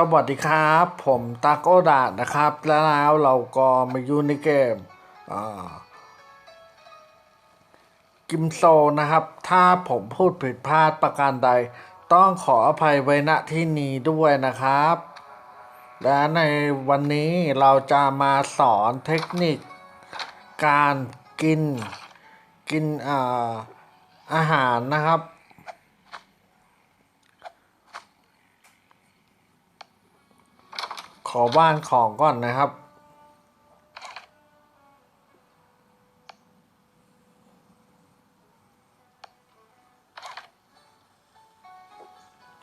สวัสดีครับ ผมตาโกดาดนะครับแล้วเราก็มาอยู่ในเกมกิมโซนะครับ ถ้าผมพูดผิดพลาดประการใด ต้องขออภัยไว้ณที่นี้ด้วยนะครับ และในวันนี้เราจะมาสอนเทคนิค การกินกินอาอาหารนะครับ อบ้านของก่อนนะครับ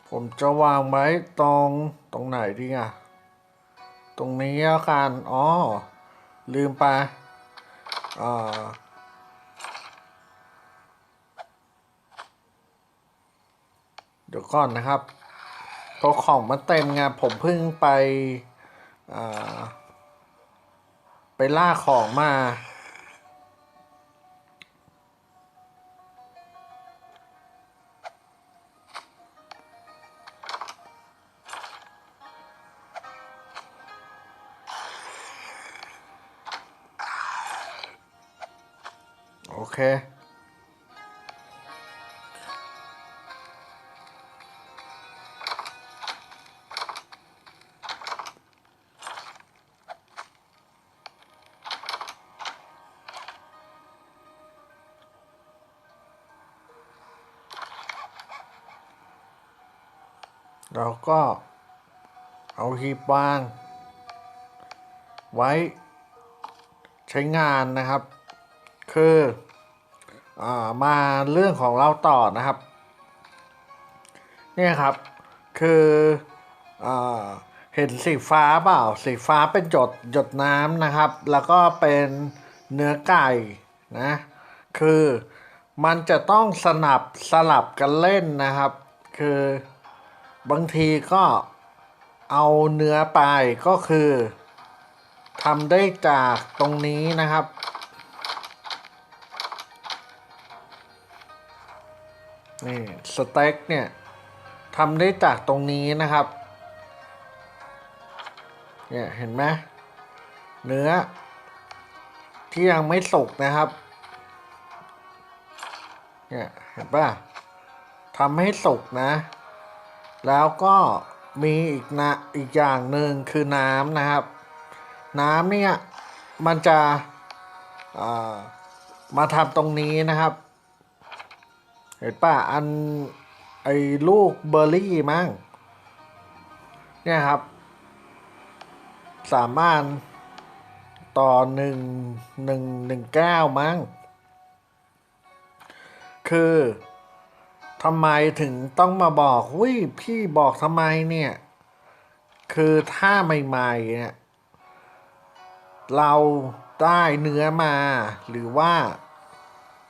ผมจะวางไว้ตรงตรงไหนดีอะ ตรงนี้แล้วกันอ๋อ ลืมไปอ่าเดี๋ยวก่อนนะครับเพราะของมันเต็มไงผมเพิ่งไป ไปล่าของมา โอเค เราก็เอาหีบวาง ไว้ใช้งานนะครับ คืออมาเรื่องของเราต่อนะครับ เนี่ยครับ คืออเห็นสีฟ้าเปล่า สีฟ้าเป็นหยดหยดน้ำนะครับ แล้วก็เป็นเนื้อไก่นะ คือมันจะต้องสนับสลับกันเล่นนะครับ คือ บางทีก็เอาเนื้อไปก็คือทำได้จากตรงนี้นะครับ นี่สเต็กเนี่ยทำได้จากตรงนี้นะครับ เนี่ยเห็นไหมเนื้อ ที่ยังไม่สุกนะครับ เนี่ยเห็นป่ะทำให้สุกนะ แล้วก็มีอีกนะอีกอย่างหนึ่งคือน้ำนะครับ น้ำเนี่ยมันจะมาทำตรงนี้นะครับ เห็นป่ะอันไอ้ลูกเบอร์รี่มั้งเนี่ยครับ สามารถต่อหนึ่งหนึ่งหนึ่งแก้วมั้งคือ ทำไมถึงต้องมาบอกวิพี่บอกทำไมเนี่ย คือถ้าใหม่ๆเนี่ยเราได้เนื้อมา หรือว่า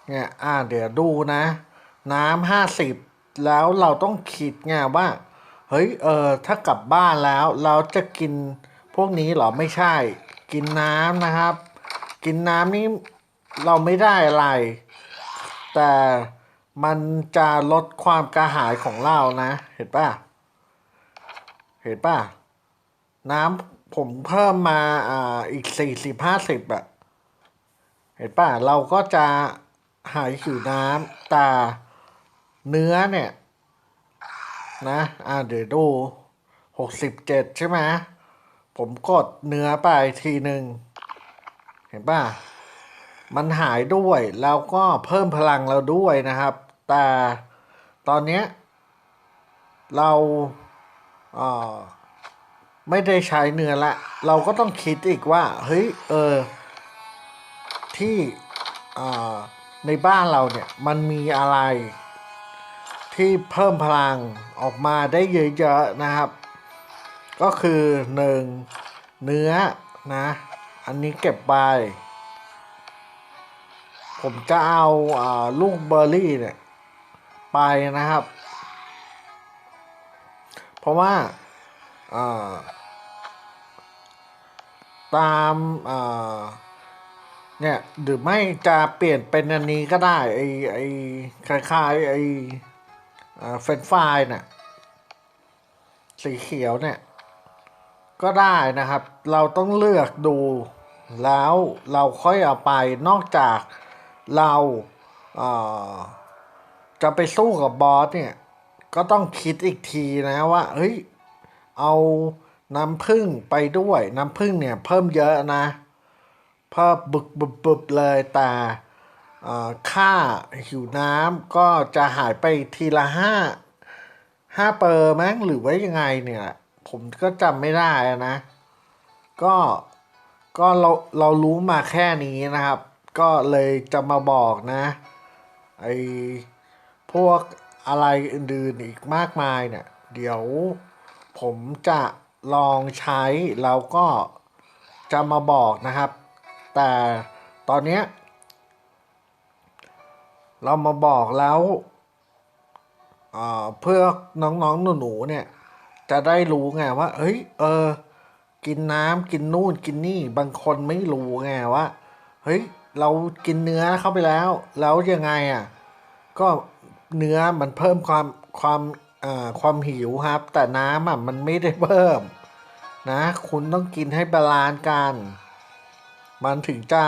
เนี่ยอ่าเดี๋ยวดูนะ น้ำห้าสิบแล้วเราต้องคิดไงว่า เฮ้ย เออ ถ้ากลับบ้านแล้ว เราจะกินพวกนี้หรอไม่ใช่ กินน้ำนะครับ กินน้ำนี่เราไม่ได้อะไร แต่ มันจะลดความกระหายของเรานะ เห็นป่ะ เห็นป่ะ น้ำผมเพิ่มมาอ่าอีกสี่สิบห้าสิบอะเห็นป่ะ เราก็จะหายหิวน้ำแต่เนื้อเนี่ย นะ อ่าเดี๋ยวดูหกสิบเจ็ดใช่ไหมผมกดเนื้อไปทีหนึ่งเห็นป่ะ มันหายด้วยแล้วก็เพิ่มพลังเราด้วยนะครับ แต่ตอนนี้เราเไม่ได้ใช้เนื้อละ เราก็ต้องคิดอีกว่า เฮ้ย เออ ที่ในบ้านเราเนี่ย มันมีอะไร ที่เพิ่มพลังออกมาได้เยอะๆนะครับ ก็คือหนึ่งเนื้อนะ อันนี้เก็บไปผมจะเอาอาลูกเบอร์รี่เนี่ย ไปนะครับ เพราะว่าตามเนี่ยหรือไม่จะเปลี่ยนเป็นอันนี้ก็ได้ไอไอคล้ายๆไอเฟรนฟรายเนี่ยสีเขียวเนี่ยก็ได้นะครับ เราต้องเลือกดูแล้วเราค่อยเอาไปนอกจากเราเอ่อ จะไปสู้กับบอสเนี่ย ก็ต้องคิดอีกทีนะว่า เฮ้ย เอาน้ำผึ้งไปด้วย น้ำผึ้งเนี่ย เพิ่มเยอะนะ เพิ่มบึกบึบบึบเลยแต่อ่อค่าหิวน้ำก็จะหายไปทีละห้าห้าเปอร์มั้งหรือว่ายังไงเนี่ย ผมก็จำไม่ได้นะ ก็ก็เราเรารู้มาแค่นี้นะครับ ก็เลยจะมาบอกนะไอ พวกอะไรอื่นๆอีกมากมายเนี่ย เดี๋ยวผมจะลองใช้ แล้วก็จะมาบอกนะครับ แต่ตอนนี้เรามาบอกแล้วเเพื่อน้องๆหนูๆเนี่ย จะได้รู้ไงว่า เฮ้ย เออ กินน้ำกินนู่นกินนี่ บางคนไม่รู้ไงว่า เฮ้ย เรากินเนื้อเข้าไปแล้ว แล้วยังไงอะ ก็ เนื้อมันเพิ่มความความความหิวครับ แต่น้ำอะมันไม่ได้เพิ่ม นะ คุณต้องกินให้บาลานซ์กัน มันถึงจะ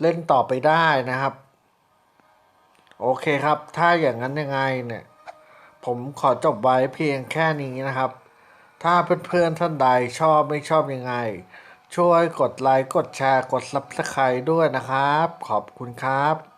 เล่นต่อไปได้นะครับ โอเคครับ ถ้าอย่างนั้นยังไงเนี่ย ผมขอจบไว้เพียงแค่นี้นะครับ ถ้าเพื่อนๆท่านใดชอบไม่ชอบยังไง ช่วยกดไลค์ กดแชร์ กด Subscribe ด้วยนะครับ ขอบคุณครับ